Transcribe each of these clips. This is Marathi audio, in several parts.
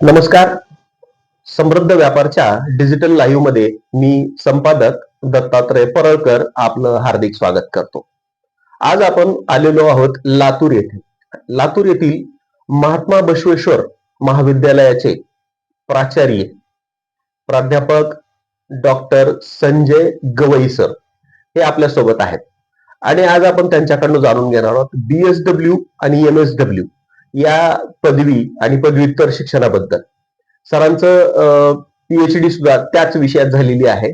नमस्कार. समृद्ध व्यापारच्या डिजिटल लाईव्हमध्ये मी संपादक दत्तात्रय परळकर आपलं हार्दिक स्वागत करतो. आज आपण आलेलो आहोत लातूर येथे. लातूर येथील महात्मा बसवेश्वर महाविद्यालयाचे प्राचार्य प्राध्यापक डॉक्टर संजय गवई सर हे आपल्यासोबत आहेत. आणि आज आपण त्यांच्याकडनं जाणून घेणार आहोत बीएसडब्ल्यू आणि एम एस डब्ल्यू या पदवी आणि पदव्युत्तर शिक्षणाबद्दल. सरांचं पीएचडी सुद्धा त्याच विषयात झालेली आहे.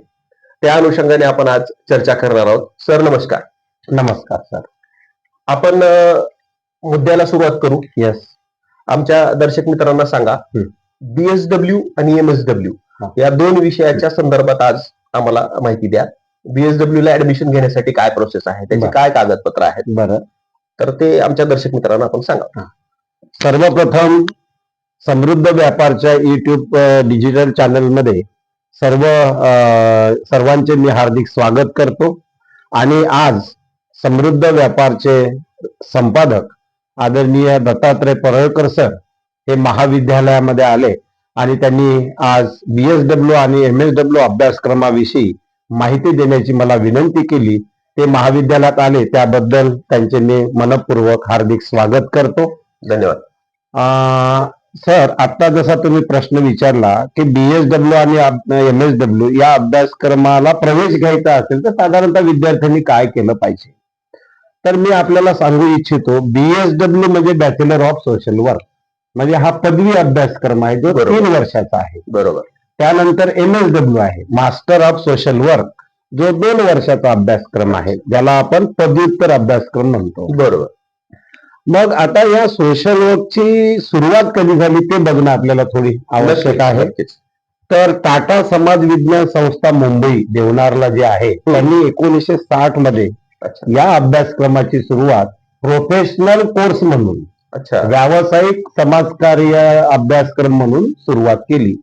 त्या अनुषंगाने आपण आज चर्चा करणार आहोत. सर नमस्कार. नमस्कार सर. आपण मुद्द्याला सुरुवात करू. येस आमच्या दर्शक मित्रांना सांगा. बीएसडब्ल्यू आणि एमएसडब्ल्यू हा. या दोन विषयाच्या संदर्भात आज आम्हाला माहिती द्या. बीएसडब्ल्यू ला ऍडमिशन घेण्यासाठी काय प्रोसेस आहे? त्याची. काय कागदपत्र आहेत? बरं. तर ते आमच्या दर्शक मित्रांना आपण सांगा. सर्वप्रथम समृद्ध व्यापारच्या युट्यूब डिजिटल चॅनलमध्ये सर्व सर्वांचे मी हार्दिक स्वागत करतो. आणि आज समृद्ध व्यापारचे संपादक आदरणीय दत्तात्रय परळकर सर हे महाविद्यालयामध्ये आले आणि त्यांनी आज बी एस डब्ल्यू आणि एम एस डब्ल्यू अभ्यासक्रमाविषयी माहिती देण्याची मला विनंती केली. ते महाविद्यालयात आले त्याबद्दल त्यांचे मी मनपूर्वक हार्दिक स्वागत करतो. धन्यवाद. सर आता जसा तुम्ही प्रश्न विचारला की बीएसडब्ल्यू आणि एम एस डब्ल्यू या अभ्यासक्रमाला प्रवेश घ्यायचा असेल तर साधारणतः विद्यार्थ्यांनी काय केलं पाहिजे? तर मी आपल्याला सांगू इच्छितो बीएसडब्ल्यू म्हणजे बॅचलर ऑफ सोशल वर्क म्हणजे हा पदवी अभ्यासक्रम आहे जो. तीन वर्षाचा आहे. बरोबर. त्यानंतर एम एस डब्ल्यू आहे मास्टर ऑफ सोशल वर्क जो दोन वर्षाचा अभ्यासक्रम आहे ज्याला आपण पदव्युत्तर अभ्यासक्रम म्हणतो. बरोबर. मग आता या सोशल वर्कची सुरुवात कधी झाली ते बघणं आपल्याला थोडी आवश्यक आहे. तर टाटा समाज विज्ञान संस्था मुंबई देवनारला जे आहे त्यांनी एकोणीसशे साठमध्ये या अभ्यासक्रमाची सुरुवात प्रोफेशनल कोर्स म्हणून अच्छा. व्यावसायिक समाजकार्य अभ्यासक्रम म्हणून सुरुवात केली.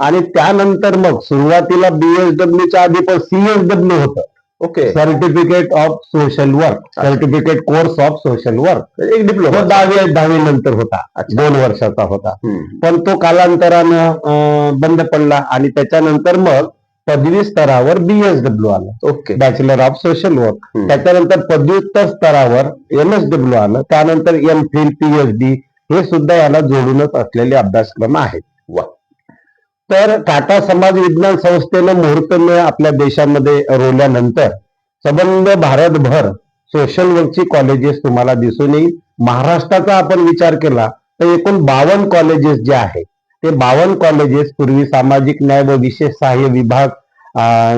आणि त्यानंतर मग सुरुवातीला बीएसडब्ल्यूच्या आधी पण सीएसडब्ल्यू होतं. Okay certificate of social work certificate course of social work एक डिप्लोमा दहावी दहावी नंतर होता. दोन वर्षाचा होता. पण तो कालांतरानं बंद पडला आणि त्याच्यानंतर मग पदवी स्तरावर बीएसडब्ल्यू आलं. Okay bachelor of social work. त्याच्यानंतर पदव्युत्तर स्तरावर एम एस डब्ल्यू आलं. त्यानंतर एम फिल पीएचडी हे सुद्धा याला जोडूनच असलेले अभ्यासक्रम आहेत. तर टाटा समाज विज्ञान संस्थेनं मुहूर्तमेळ आपल्या देशामध्ये रोवल्यानंतर संबंध भारतभर सोशल वर्कची कॉलेजेस तुम्हाला दिसून येईल. महाराष्ट्राचा आपण विचार केला तर एकूण बावन्न कॉलेजेस जे आहे ते बावन्न कॉलेजेस पूर्वी सामाजिक न्याय व विशेष सहाय्य विभाग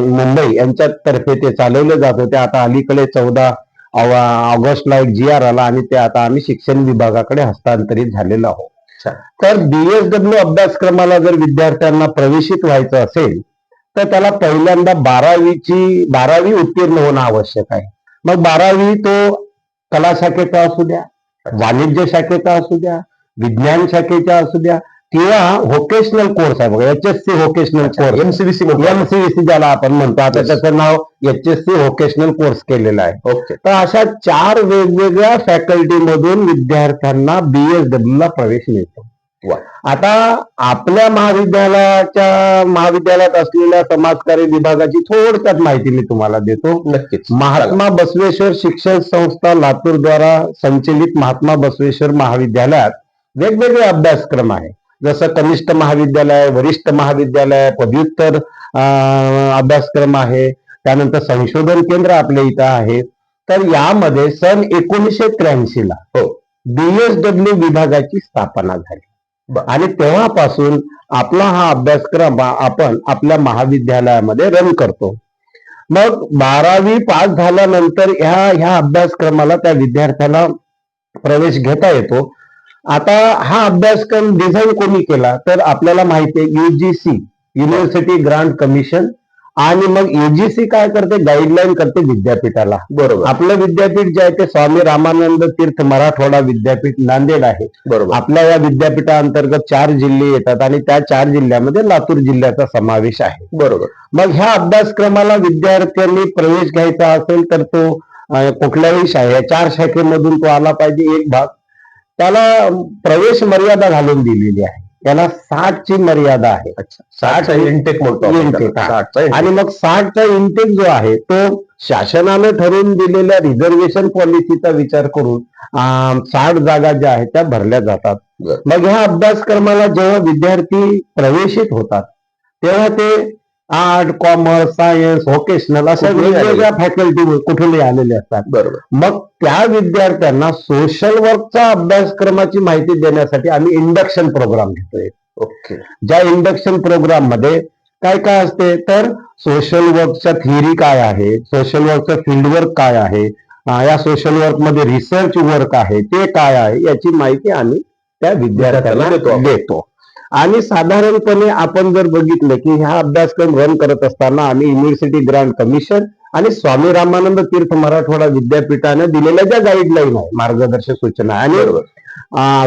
मुंबई यांच्यातर्फे ते चालवले जात होते. आता अलीकडे चौदा ऑगस्टला एक जी आर आला आणि ते आता आम्ही शिक्षण विभागाकडे हस्तांतरित झालेलो आहोत. तर बीएसडब्ल्यू अभ्यासक्रमाला जर विद्यार्थ्यांना प्रवेशित व्हायचं असेल तर त्याला पहिल्यांदा बारावीची बारावी उत्तीर्ण होणं आवश्यक आहे. मग बारावी तो कला शाखेचा असू द्या वाणिज्य शाखेचा असू द्या विज्ञान शाखेचा असू द्या किंवा व्होकेशनल कोर्स आहे बघा H S C vocational course MCBC MCBC ज्याला आपण म्हणतो आता. त्याचं नाव H S C vocational course केलेलं आहे. ओके तर अशा चार वेगवेगळ्या फॅकल्टी मधून विद्यार्थ्यांना बीएसडब्ल्यू ला प्रवेश मिळतो. आता आपल्या महाविद्यालयाच्या महाविद्यालयात असलेल्या समाजकार्य विभागाची थोडक्यात माहिती मी तुम्हाला देतो. नक्कीच. महात्मा बसवेश्वर शिक्षण संस्था लातूर द्वारा संचलित महात्मा बसवेश्वर महाविद्यालयात वेगवेगळे अभ्यासक्रम आहे जसं कनिष्ठ महाविद्यालय वरिष्ठ महाविद्यालय पदव्युत्तर अं, अभ्यासक्रम आहे. त्यानंतर संशोधन केंद्र आपल्या इथं आहे. तर यामध्ये सन एकोणीसशे त्र्याऐंशी ला हो. बीएसडब्ल्यू विभागाची स्थापना झाली. आणि तेव्हापासून आपला हा अभ्यासक्रम आपण आपल्या महाविद्यालयामध्ये रन करतो. मग बारावी पास झाल्यानंतर ह्या ह्या अभ्यासक्रमाला त्या विद्यार्थ्याला प्रवेश घेता येतो. आता हा अभ्यासक्रम डिझाईन कोणी केला तर आपल्याला माहिती आहे युजीसी युनिव्हर्सिटी ग्रांट कमिशन आणि मग युजीसी काय करते? गाईडलाईन करते विद्यापीठाला. बरोबर. आपलं विद्यापीठ जे आहे ते स्वामी रामानंद तीर्थ मराठवाडा विद्यापीठ नांदेड आहे. बरोबर. आपल्या या विद्यापीठाअंतर्गत चार जिल्हे येतात आणि त्या चार जिल्ह्यामध्ये लातूर जिल्ह्याचा समावेश आहे. बरोबर. मग ह्या अभ्यासक्रमाला विद्यार्थ्यांनी प्रवेश घ्यायचा असेल तर तो कुठल्याही शाखे या चार शाखेमधून तो आला पाहिजे एक भाग. त्याला प्रवेश मर्यादा घालून दिलेली आहे. याला साठची मर्यादा आहे. अच्छा. साठचा इंटेक म्हणतो त्याला. आणि मग साठचा इंटेक जो आहे तो शासनानं ठरवून दिलेल्या रिझर्वेशन पॉलिसीचा विचार करून साठ जागा ज्या आहेत त्या भरल्या जातात. मग ह्या अभ्यासक्रमाला जेव्हा विद्यार्थी प्रवेशित होतात तेव्हा ते आर्ट कॉमर्स सायन्स व्होकेशनल अशा वेगवेगळ्या फॅकल्टी कुठूनही आलेले असतात. बरोबर. मग त्या विद्यार्थ्यांना सोशल वर्कचा अभ्यासक्रमाची माहिती देण्यासाठी आम्ही इंडक्शन प्रोग्राम घेतोय. ओके. ज्या इंडक्शन प्रोग्राममध्ये काय काय असते? तर सोशल वर्कच्या थिअरी काय आहे? सोशल वर्कचं फील्ड वर्क काय आहे? या सोशल वर्कमध्ये रिसर्च वर्क आहे ते काय आहे? याची माहिती आम्ही त्या विद्यार्थ्यांना. देतो. आणि साधारणपणे आपण जर बघितलं की हा अभ्यासक्रम रन करत असताना आम्ही युनिव्हर्सिटी ग्रँड कमिशन आणि स्वामी रामानंद तीर्थ मराठवाडा विद्यापीठाने दिलेल्या ज्या गाईडलाईन आहे मार्गदर्शक सूचना. आणि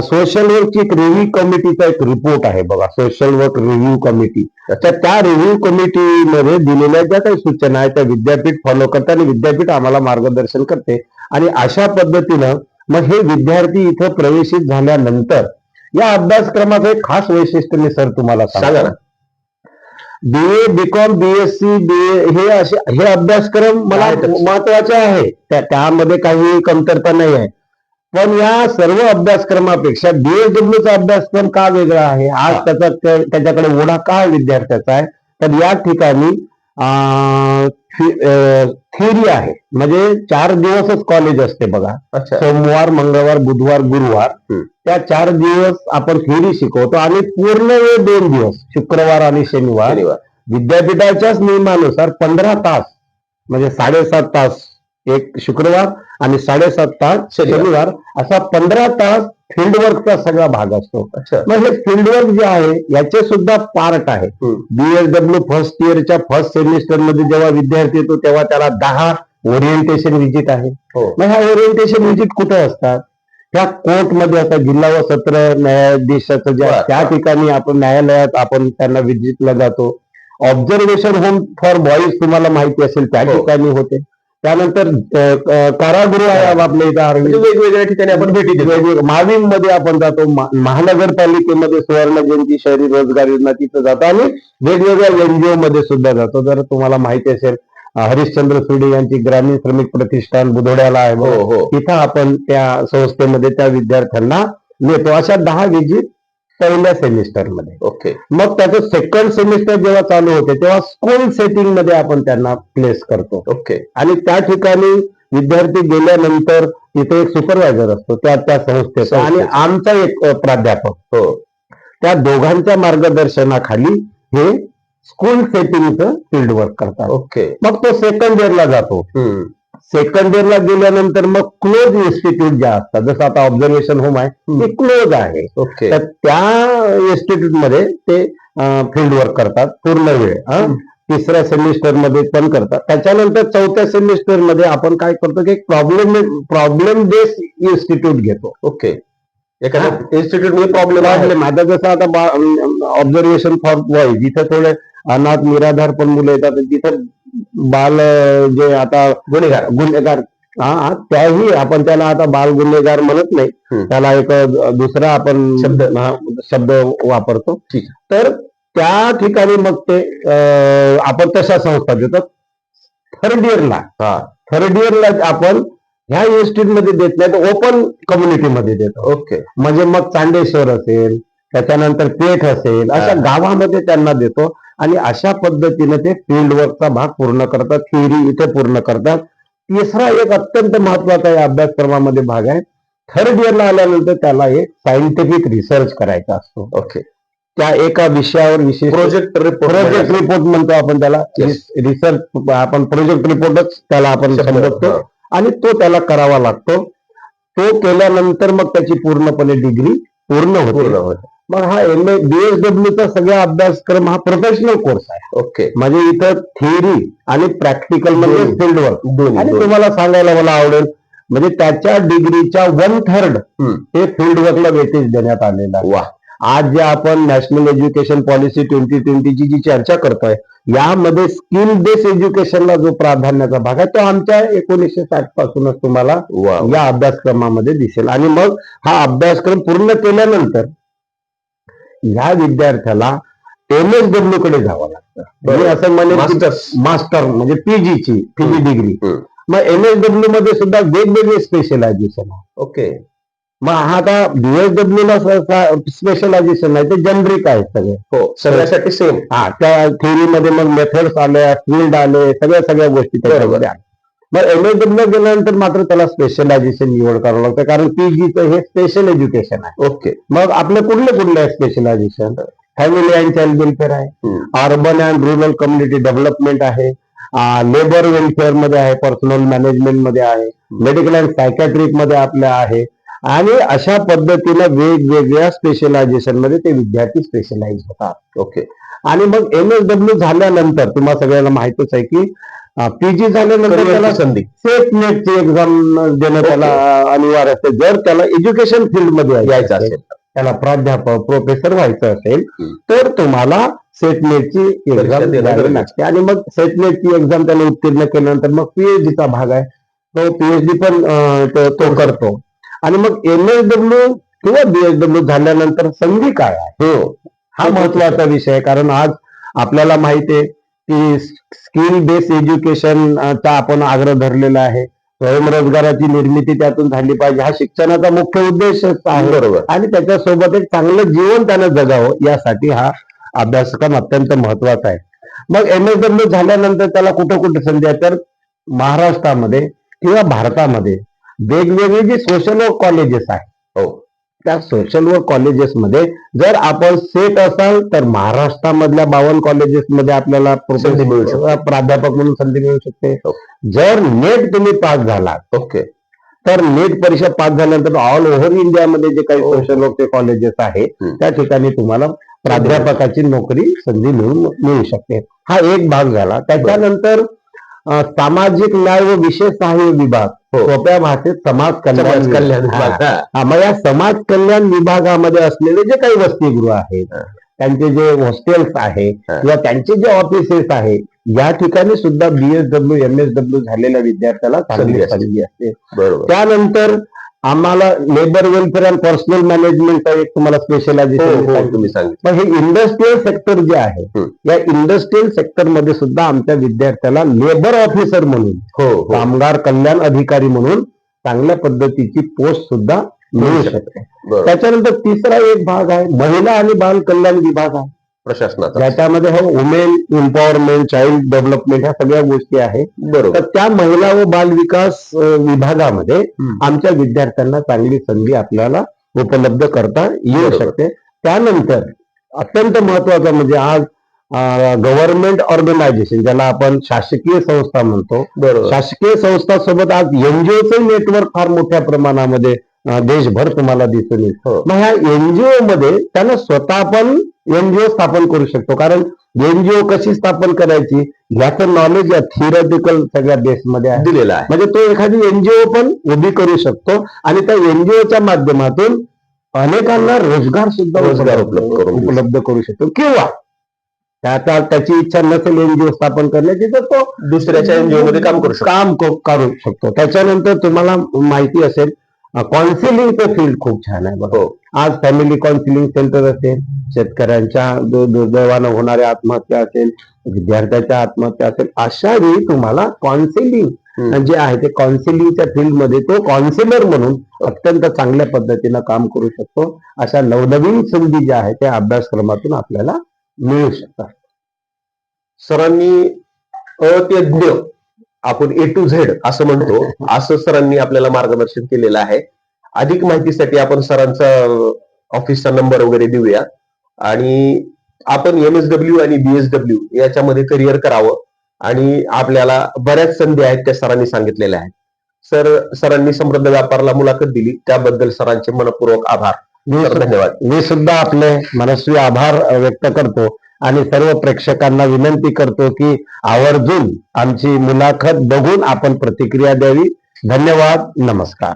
सोशल वर्कची एक रिव्ह्यू कमिटीचा एक रिपोर्ट आहे बघा सोशल वर्क रिव्ह्यू कमिटी तर त्या रिव्ह्यू कमिटीमध्ये दिलेल्या ज्या काही सूचना आहेत त्या विद्यापीठ फॉलो करते आणि विद्यापीठ आम्हाला मार्गदर्शन करते. आणि अशा पद्धतीनं मग हे विद्यार्थी इथं प्रवेशित झाल्यानंतर या अभ्यासक्रमाचं एक खास वैशिष्ट्य मी सर तुम्हाला सांगा ना. बी ए बीकॉम बीएससी बी हे असे हे अभ्यासक्रम मला. महत्त्वाचे आहे त्या- त्यामध्ये काही कमतरता नाही आहे पण या सर्व अभ्यासक्रमापेक्षा बीएसडब्ल्यूचा अभ्यासक्रम का वेगळा आहे आज. त्याचा त्या- त्याच्याकडे ओढा का विद्यार्थ्याचा आहे तर या ठिकाणी थिअरी आहे. म्हणजे चार दिवसच कॉलेज असते बघा. सोमवार मंगळवार बुधवार गुरुवार. त्या चार दिवस आपण थिअरी शिकवतो आणि पूर्ण वेळ दोन दिवस शुक्रवार आणि शनिवार. विद्यापीठाच्याच नियमानुसार पंधरा तास म्हणजे साडेसात तास एक शुक्रवार आणि साडेसात तास. शनिवार. असा पंधरा तास फील्ड वर्कचा सगळा भाग असतो. मग हे फील्ड वर्क जे आहे याचे सुद्धा पार्ट आहे. बीएसडब्ल्यू फर्स्ट इयरच्या फर्स्ट सेमिस्टरमध्ये जेव्हा विद्यार्थी येतो तेव्हा त्याला दहा ओरिएंटेशन विजिट आहे. हो. मग ह्या ओरिएंटेशन विजिट कुठे असतात? त्या कोर्टमध्ये आता जिल्हा व सत्र न्यायाधीशाचं जे. त्या ठिकाणी आपण न्यायालयात आपण त्यांना विजिटला जातो. ऑब्झर्वेशन होम फॉर बॉईज तुम्हाला माहिती असेल त्या हो. ठिकाणी होते. त्यानंतर कारागृह आहे आपल्या इथं म्हणजे वेगवेगळ्या ठिकाणी आपण भेटी देतो. माविममध्ये आपण जातो महानगरपालिकेमध्ये सुवर्ण जयंती शहरी रोजगार योजना तिथं जातो आणि वेगवेगळ्या एनजीओ मध्ये सुद्धा जातो. जर तुम्हाला माहिती असेल हरिश्चंद्र सुडे यांची ग्रामीण श्रमिक प्रतिष्ठान बुधोड्याला आहे. हो. हो. तिथं आपण त्या संस्थेमध्ये त्या विद्यार्थ्यांना नेतो. अशा दहा विजिट पहिल्या सेमिस्टरमध्ये ओके. मग त्याचं सेकंड सेमिस्टर जेव्हा चालू होते तेव्हा स्कूल सेटिंगमध्ये आपण त्यांना प्लेस करतो. ओके. आणि त्या ठिकाणी विद्यार्थी गेल्यानंतर तिथे एक सुपरवायझर असतो त्या त्या संस्थेचा. आणि. आमचा एक प्राध्यापक. हो. त्या दोघांच्या मार्गदर्शनाखाली हे स्कूल सेटिंगचं फील्ड वर्क करतात. ओके. मग तो सेकंड इयरला जातो. सेकंड इयरला गेल्यानंतर मग क्लोज इन्स्टिट्यूट ज्या असतात जसं आता ऑब्झर्वेशन होम आहे ते क्लोज आहे. ओके तर त्या इन्स्टिट्यूटमध्ये ते फील्ड वर्क करतात पूर्ण वेळ. तिसऱ्या सेमिस्टरमध्ये पण करतात. त्याच्यानंतर चौथ्या सेमिस्टरमध्ये आपण काय करतो की प्रॉब्लेम प्रॉब्लेम बेस इन्स्टिट्यूट घेतो. ओके एखाद्या इन्स्टिट्यूटमध्ये प्रॉब्लेम आहे. प्रॉब्लेम आता जसं आता ऑब्झर्वेशन फॉर बॉय जिथे थोडे अनाथ निराधार पण मुलं येतात तिथं बाल जे आता गुन्हेगार गुन्हेगार हा त्याही आपण त्याला आता बाल गुन्हेगार म्हणत नाही. त्याला एक दुसरा आपण शब्द. शब्द वापरतो. तर त्या ठिकाणी मग ते आपण तशा संस्था देतो थर्ड इयरला हा थर्ड इयरला आपण ह्या इन्स्टिट्यूटमध्ये देत नाही तर ओपन कम्युनिटीमध्ये देतो ओके म्हणजे मग चांडेश्वर असेल त्याच्यानंतर पेठ असेल अशा. गावामध्ये त्यांना देतो आणि अशा पद्धतीने ते फील्ड वर्कचा भाग पूर्ण करतात थिअरी इथे पूर्ण करतात. तिसरा एक अत्यंत महत्त्वाचा या अभ्यासक्रमामध्ये भाग आहे. थर्ड इयरला आल्यानंतर त्याला एक सायंटिफिक रिसर्च करायचा असतो. ओके. त्या एका विषयावर विशेष प्रोजेक्ट प्रोजेक्ट रिपोर्ट म्हणतो आपण त्याला. रिसर्च आपण प्रोजेक्ट रिपोर्टच त्याला आपण संबोधतो. आणि तो त्याला करावा लागतो. तो केल्यानंतर मग त्याची पूर्णपणे डिग्री पूर्ण होत. मग हा एम ए बीएसडब्ल्यूचा सगळा अभ्यासक्रम हा प्रोफेशनल कोर्स आहे. ओके म्हणजे इथं थिअरी आणि प्रॅक्टिकल म्हणजे. फील्ड वर्क आणि. तुम्हाला सांगायला मला आवडेल म्हणजे त्याच्या डिग्रीच्या वन थर्ड. हे फील्ड वर्कला वेटेज देण्यात आलेलं आहे. वा आज जे आपण नॅशनल एज्युकेशन पॉलिसी ट्वेंटी ट्वेंटीची जी चर्चा करतोय यामध्ये स्किल बेस्ड एज्युकेशनला जो प्राधान्याचा भाग आहे तो आमच्या एकोणीसशे साठ पासूनच तुम्हाला या अभ्यासक्रमामध्ये दिसेल. आणि मग हा अभ्यासक्रम पूर्ण केल्यानंतर ह्या विद्यार्थ्याला एम एस डब्ल्यू कडे जावं लागतं. मी. असं मास्टर्स मास्टर म्हणजे पीजीची पीजी डिग्री. मग एम एस डब्ल्यू मध्ये सुद्धा वेगवेगळे स्पेशलायझेशन आहे ओके. मग हा आता बीएसडब्ल्यू ला स्पेशलायझेशन आहे ते जनरिक आहे सगळे. हो सगळ्यासाठी सेम हा त्या थेअरीमध्ये मग मेथड्स आल्या फील्ड आले सगळ्या सगळ्या गोष्टी त्याच्यामध्ये आल्या. मग एम एस डब्ल्यू गेल्यानंतर मात्र त्याला स्पेशलायझेशन निवड करावं लागतं कारण पीजीचं हे स्पेशल एज्युकेशन आहे. ओके मग आपलं कुठले कुठले आहे specialization family and child welfare आहे. Urban and rural community development आहे. लेबर वेलफेअरमध्ये आहे पर्सनल मॅनेजमेंटमध्ये आहे. मेडिकल अँड सायकॅट्रिकमध्ये आपल्या आहे. आणि अशा पद्धतीनं वेगवेगळ्या स्पेशलायझेशनमध्ये ते विद्यार्थी स्पेशलाइज होतात. ओके आणि मग एम एस डब्ल्यू झाल्यानंतर तुम्हाला सगळ्यांना माहितच आहे की पीजी झाल्यानंतर त्याला करिअरची संधी. सेट नेटची एक्झाम देणं त्याला अनिवार्य असते जर त्याला एज्युकेशन फील्डमध्ये यायचं असेल. त्याला प्राध्यापक प्रोफेसर व्हायचं असेल. तर तुम्हाला सेटनेटची एक्झाम द्यावी. लागते. आणि मग सेटनेटची एक्झाम त्याने उत्तीर्ण केल्यानंतर मग पीएचडीचा भाग आहे. तो पीएचडी पण तो करतो. आणि मग एम एस डब्ल्यू किंवा बीएसडब्ल्यू झाल्यानंतर संधी काय आहे? हो. हा महत्त्वाचा विषय आहे. कारण आज आपल्याला माहिती आहे की स्किल बेस्ड एज्युकेशनचा आपण आग्रह धरलेला आहे. स्वयंरोजगाराची निर्मिती त्यातून झाली पाहिजे. हा शिक्षणाचा मुख्य उद्देशच आहे. बरोबर. आणि त्याच्यासोबत एक चांगलं जीवन त्यानं जगावं यासाठी हा अभ्यासक्रम अत्यंत महत्त्वाचा आहे. मग एम एस डब्ल्यू झाल्यानंतर त्याला कुठं कुठे संधी आहे? तर महाराष्ट्रामध्ये किंवा भारतामध्ये वेगवेगळे जे सोशल वर्क कॉलेजेस आहेत त्या सोशल वर्क कॉलेजेसमध्ये जर आपण सेट असाल तर महाराष्ट्रामधल्या बावन कॉलेजेसमध्ये आपल्याला संधी मिळू शकते. प्राध्यापक म्हणून संधी मिळू शकते. जर नेट तुम्ही पास झालात ओके तर नेट परीक्षा पास झाल्यानंतर ऑल ओव्हर इंडियामध्ये जे काही. सोशल वर्कचे कॉलेजेस आहेत. त्या ठिकाणी तुम्हाला प्राध्यापकाची नोकरी संधी मिळून मिळू शकते हा एक भाग झाला त्याच्यानंतर सामाजिक न्याय व विशेष सहाय्य विभाग हो. सोप्या भाषेत समाज कल्याण कल्याण मग या समाज कल्याण विभागामध्ये असलेले जे काही वसतिगृह आहेत. त्यांचे जे हॉस्टेल्स आहे. किंवा त्यांचे जे ऑफिसेस आहे या ठिकाणी सुद्धा बीएसडब्ल्यू एम एस डब्ल्यू झालेल्या विद्यार्थ्याला चांगली असते. त्यानंतर आम्हाला लेबर वेलफेअर अँड पर्सनल मॅनेजमेंटचा एक तुम्हाला हो हो. स्पेशलायझेशन तुम्ही सांगितलं. हे इंडस्ट्रीयल सेक्टर जे आहे. या इंडस्ट्रीयल सेक्टरमध्ये सुद्धा आमच्या विद्यार्थ्याला लेबर ऑफिसर म्हणून हो हो. कामगार कल्याण अधिकारी म्हणून चांगल्या पद्धतीची पोस्ट सुद्धा मिळू शकते. त्याच्यानंतर तिसरा एक भाग आहे महिला आणि बाल कल्याण विभाग आहे. प्रशासनाचा. ज्याच्यामध्ये हो वुमेन एम्पॉवरमेंट चाइल्ड डेव्हलपमेंट ह्या सगळ्या गोष्टी आहेत. बरोबर. तर त्या महिला व बाल विकास विभागामध्ये. आमच्या विद्यार्थ्यांना चांगली संधी आपल्याला उपलब्ध करता येऊ. शकते. त्यानंतर अत्यंत महत्वाचं म्हणजे आज गव्हर्नमेंट ऑर्गनायझेशन ज्याला आपण शासकीय संस्था म्हणतो. बरोबर. शासकीय संस्थांसोबत आज एनजीओचं नेटवर्क फार मोठ्या प्रमाणामध्ये देशभर तुम्हाला दिसून येईल हो. मग ह्या एनजीओ मध्ये त्यानं स्वतः पण एनजीओ स्थापन करू शकतो. कारण एनजीओ कशी स्थापन करायची? याचं नॉलेज या थिअरटिकल सगळ्या आहे. दिलेला आहे. म्हणजे तो एखादी एनजीओ पण उभी करू शकतो. आणि त्या एनजीओच्या माध्यमातून अनेकांना रोजगार सुद्धा रोजगार उपलब्ध उपलब्ध करू शकतो. किंवा त्याचा त्याची इच्छा नसेल एनजीओ स्थापन करण्याची तर तो दुसऱ्याच्या एनजीओ मध्ये काम करू शकतो. काम करू शकतो. त्याच्यानंतर तुम्हाला माहिती असेल काउन्सिलिंगचं फील्ड खूप छान आहे बघा. हो. आज फॅमिली काउन्सिलिंग सेंटर असेल शेतकऱ्यांच्या दुर्दैवानं होणाऱ्या आत्महत्या असेल विद्यार्थ्याच्या आत्महत्या असेल अशा वेळी तुम्हाला काउन्सिलिंग. जे आहे ते काउन्सिलिंगच्या फील्डमध्ये तो काउन्सिलर म्हणून अत्यंत चांगल्या पद्धतीनं काम करू शकतो. अशा नवनवीन संधी ज्या आहेत त्या अभ्यासक्रमातून आपल्याला मिळू शकतात. सरांनी अ ते ज्ञ आपण ए टू झेड असं म्हणतो असं सरांनी आपल्याला मार्गदर्शन केलेलं आहे. अधिक माहितीसाठी आपण सरांचा ऑफिसचा नंबर वगैरे देऊया. आणि आपण एम एस डब्ल्यू आणि बीएसडब्ल्यू याच्यामध्ये करिअर करावं. आणि आपल्याला बऱ्याच संधी आहेत त्या सरांनी सांगितलेल्या आहेत. सर सरांनी समृद्ध व्यापारला मुलाखत दिली. त्याबद्दल सरांचे मनपूर्वक आभार. धन्यवाद. मी सुद्धा आपले मनस्वी आभार व्यक्त करतो. आणि सर्व प्रेक्षकांना विनंती करतो की आवर्जून आमची मुलाखत बघून आपण प्रतिक्रिया द्यावी. धन्यवाद. नमस्कार.